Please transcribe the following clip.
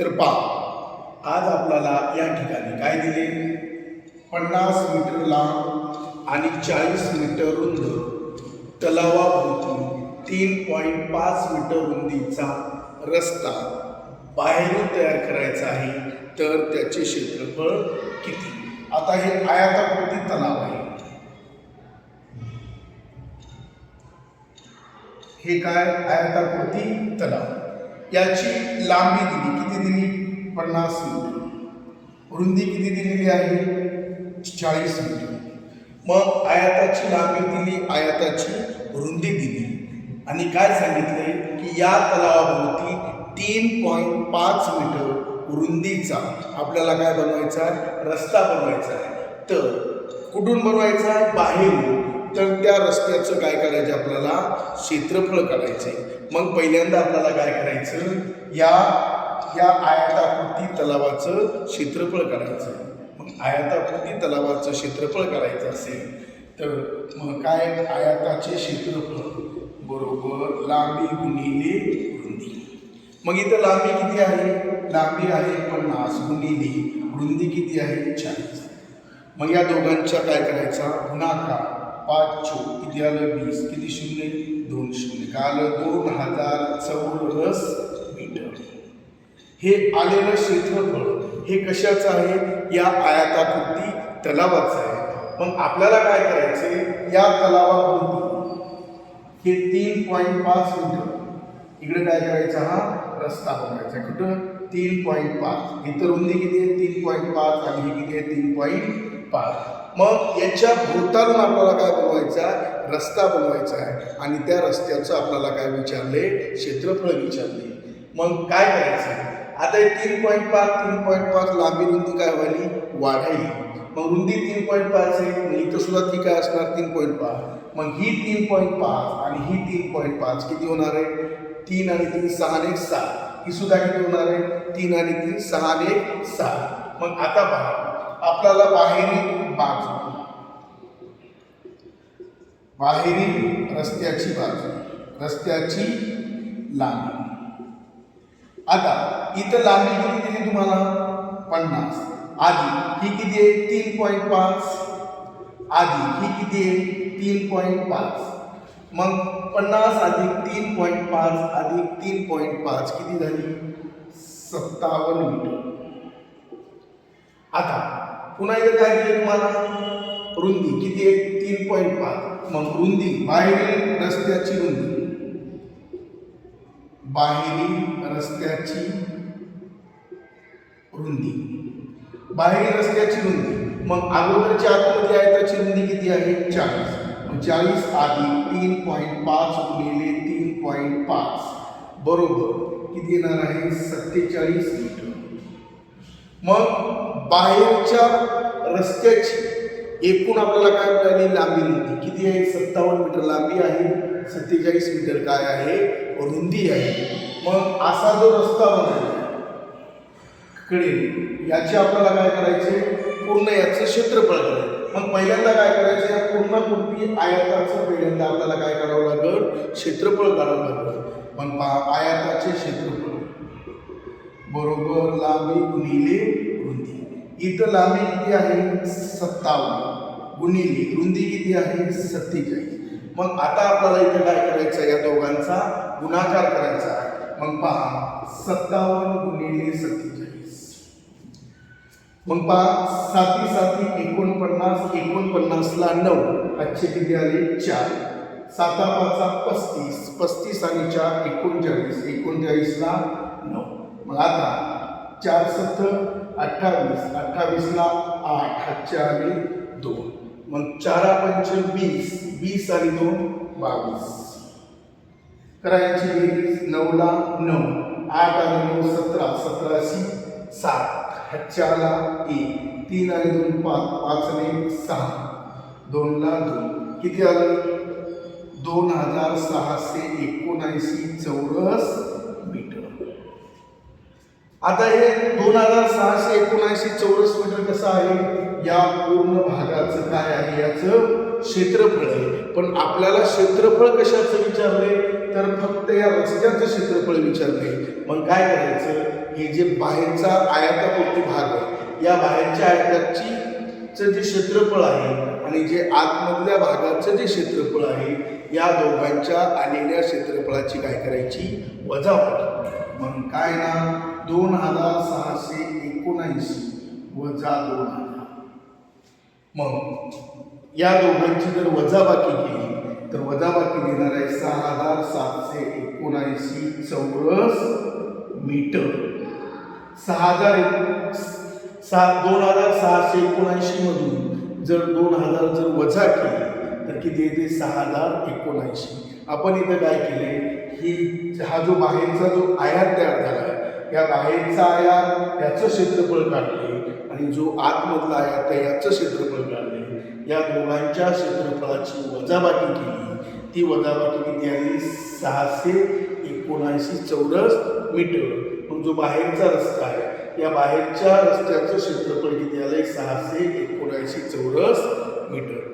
तर पा आज आपल्याला या ठिकाणी काय दिले? पन्नास मीटर लांब आणि चाळीस मीटर रुंद तलावाभोवती तीन पॉईंट पाच मीटर रुंदीचा रस्ता बाहेरून तयार करायचा आहे. तर त्याचे क्षेत्रफळ किती? आता हे आयाताकृती तलाव आहे. हे काय? आयाताकृती तलाव. याची लांबी दिली. किती दिली? पन्नास मीटर रुंदी किती दिलेली आहे? चाळीस मीटर मग आयाताची लांबी दिली आयाताची रुंदी दिली. आणि काय सांगितले? की या तलावाभोवती तीन पॉईंट पाच मीटर रुंदीचा आपल्याला काय बनवायचा आहे? रस्ता बनवायचा आहे. तर कुठून बनवायचा आहे? बाहेरून. तर त्या रस्त्याचं काय करायचं आपल्याला? क्षेत्रफळ करायचे मग पहिल्यांदा आपल्याला काय करायचं? या या आयताकृती तलावाचं क्षेत्रफळ काढायचं. मग आयताकृती तलावाचं क्षेत्रफळ करायचं असेल तर मग काय? आयाताचे क्षेत्रफळ. बरोबर लांबी गुणिले रुंदी. मग इथं लांबी किती आहे? लांबी आहे पन्नास गुणिले रुंदी किती आहे? चाळीस. मग या दोघांच्या काय करायचा? गुणाकार. पाच चो किती आलं? वीस. किती शून्य दोन शून्य काय आलं? दोन हजार चौरस मीटर. हे आलेलं क्षेत्रफळ हे कशाचं आहे? या आयाताकृती तलावाचं आहे. मग आपल्याला काय करायचे या तलावाभोवती हे तीन पॉईंट पाच मीटर. इकडे काय करायचा? हा रस्ता बनवायचा कुठं? तीन पॉईंट पाच. इतर रुंदी किती आहे? तीन पॉईंट पाच आणि ही किती आहे? तीन पॉईंट पाच. मग याच्या भोवतालून आपल्याला काय बनवायचा आहे? रस्ता बनवायचा आहे. आणि त्या रस्त्याचं आपल्याला काय विचारले? क्षेत्रफळ विचारले. मग काय करायचं? आता हे तीन पॉईंट पाच तीन पॉईंट पाच लांबी रुंदी काय व्हायली? वाढायली. मग रुंदी तीन पॉईंट पाच आहे. मग इथं सुद्धा ती काय असणार? तीन पॉईंट पाच. मग ही तीन पॉईंट पाच आणि ही तीन पॉईंट पाच किती होणार आहे? तीन आणि तीन सहा आणि सात. ही सुद्धा किती होणार आहे? तीन आणि तीन सहा आणि सात. सहा मग आता पहा. आपल्याला बाहेरील बाजू. बाहेरील रस्त्याची बाजू रस्त्याची लांबी. आता इथं लांबी किती दिली तुम्हाला? पन्नास. आधी ही किती आहे? तीन पॉईंट पाच. आधी ही किती आहे? तीन पॉईंट पाच. मग पन्नास अधिक तीन पॉईंट पाच अधिक तीन पॉईंट पाच किती झाली? सत्तावन्न मीटर. आता पुन्हा एकदा काय दिले तुम्हाला? रुंदी. किती आहे? तीन पॉईंट पाच. मग रुंदी. बाहेरील रस्त्याची रुंदी. बाहेरील रस्त्याची रुंदी. बाहेरील रस्त्याची रुंदी. मग अगोदरची आतमध्ये आहे त्याची रुंदी किती आहे? चाळीस. मग चाळीस आधी तीन पॉईंट पाच गुणिले तीन पॉईंट पाच. बरोबर. किती येणार आहे? सत्तेचाळीस मीटर. मग बाहेरच्या रस्त्याची एकूण आपल्याला काय मिळाली? लांबी रुंदी किती आहे? सत्तावन्न मीटर लांबी आहे. सत्तेचाळीस मीटर काय आहे? रुंदी आहे. मग असा जो रस्ता बनवला कडे याचे आपल्याला काय करायचे? पूर्ण याचं क्षेत्रफळ करायचं. मग पहिल्यांदा काय करायचं? या पूर्ण कुर्ती आयाताचं पहिल्यांदा आपल्याला काय करावं लागेल? क्षेत्रफळ काढावं लागेल. पण पहा आयाताचे क्षेत्रफळ. बरोबर लांबी गुणिले इथं लांबी किती आहे? सत्तावन्न. गुणिले रुंदी किती आहे? सत्तेचाळीस. मग आता आपल्याला इथं काय करायचं? या दोघांचा गुणाकार करायचा आहे. मग पहा सत्तावन्न गुणिले सत्तेचाळीस. मग पहा साती साती एकोणपन्नास एकोणपन्नासला नऊ. अच्छे किती आले? चार. साता पाचा पस्तीस पस्तीस आणि चार एकोणचाळीस. एकोणचाळीसला नऊ. मग आता चार सत्तर अठ्ठावीस अठ्ठावीसला आठ हातचे आणि दोन. मग चारा पंच वीस वीस आणि दोन बावीस. करायची बेरीज नऊला नऊ आठ आणि नऊ सतरा सतराशी सात ह्याच्याला एक तीन आणि दोन पाच पाच आणि एक सहा. दोनला दोन. किती आलं? दोन हजार सहाशे एकोणऐंशी चौरस आता हे दोन हजार सहाशे एकोणऐंशी चौरस मीटर कसं आहे? या पूर्ण भागाचं काय आहे? याचं क्षेत्रफळ आहे. पण आपल्याला क्षेत्रफळ कशाचं विचारले? तर फक्त या रस्त्याचं क्षेत्रफळ विचारले. मग काय करायचं? हे जे बाहेरचा आयातापुरती भाग आहे या बाहेरच्या आयताची जे क्षेत्रफळ आहे आणि जे आतमधल्या भागाचं जे क्षेत्रफळ आहे या दोघांच्या आलेल्या क्षेत्रफळाची काय करायची? वजावट. म्हणून काय ना दोन हजार सहाशे एकोणऐंशी वजा दोन हजार. मग या दोघांची जर वजाबाकी केली तर वजाबाकी देणार आहे सहा हजार सातशे एकोणऐंशी चौरस मीटर. सहा हजार एक सहा दोन हजार सहाशे एकोणऐंशी मधून जर दोन हजार जर वजा केली तर किती येते? सहा हजार एकोणऐंशी. आपण इथं काय केले? ही हा जो बाहेरचा जो आयात तयार झाला आहे या बाहेरचा आयात याचं क्षेत्रफळ काढले आणि जो आतमधला आयात आहे याचं क्षेत्रफळ काढले. या दोघांच्या क्षेत्रफळाची वजाबाकी केली. ती वजाबाकी किती आली सहाशे एकोणऐंशी चौरस मीटर. पण जो बाहेरचा रस्ता आहे या बाहेरच्या रस्त्याचं क्षेत्रफळ किती आलंय? सहाशे एकोणऐंशी चौरस मीटर.